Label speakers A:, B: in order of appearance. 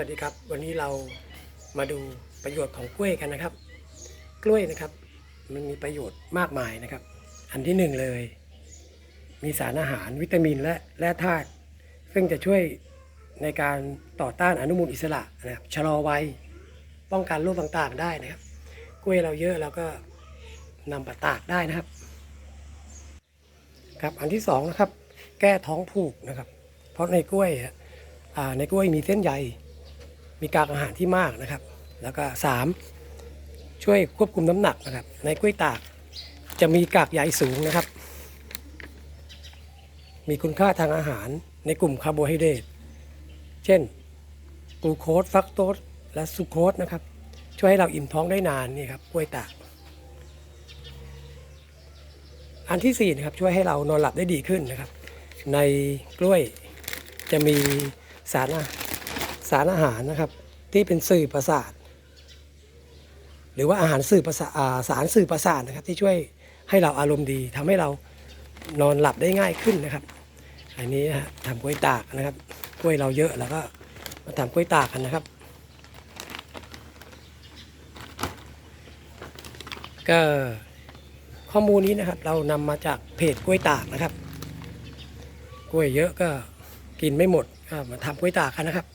A: วัสดีครับ วันนี้เรามาดูประโยชน์ของกล้วยกันนะครับ กล้วยนะครับ มันมีประโยชน์มากมายนะครับ อันที่หนึ่งเลย มีสารอาหารวิตามินและแร่ธาตุซึ่งจะช่วยในการต่อต้านอนุมูลอิสระนะครับชะลอวัยป้องกันโรคต่างๆได้นะครับ กล้วยเราเยอะเราก็นำไปตากได้นะครับ ครับอันที่สองนะครับ แก้ท้องผูกนะครับ เพราะในกล้วยอ่าในกล้วยมีเส้นใย มีกากอาหารที่มากนะครับ แล้วก็สามช่วยควบคุมน้ำหนักนะครับ ในกล้วยตากจะมีกากใยสูงนะครับ มีคุณค่าทางอาหารในกลุ่มคาร์โบไฮเดรตเช่นกลูโคสฟักโตสและซูโคสนะครับ ช่วยให้เราอิ่มท้องได้นานนี่ครับกล้วยตาก อันที่สี่นะครับช่วยให้เรานอนหลับได้ดีขึ้นนะครับ ในกล้วยจะมีสารอา สารอาหารนะครับ ที่เป็นสื่อประสาท หรือว่าอาหารสื่อประสาทสารสื่อประสาทนะครับ ที่ช่วยให้เราอารมณ์ดีทำให้เรานอนหลับได้ง่ายขึ้นนะครับ อันนี้นะฮะทำกล้วยตากนะครับกล้วยเราเยอะแล้วก็มาทำกล้วยตากกันนะครับ ก็ข้อมูลนี้นะครับ เรานำมาจากเพจกล้วยตากนะครับ กล้วยเยอะก็กินไม่หมดก็มาทำกล้วยตากกันนะครับ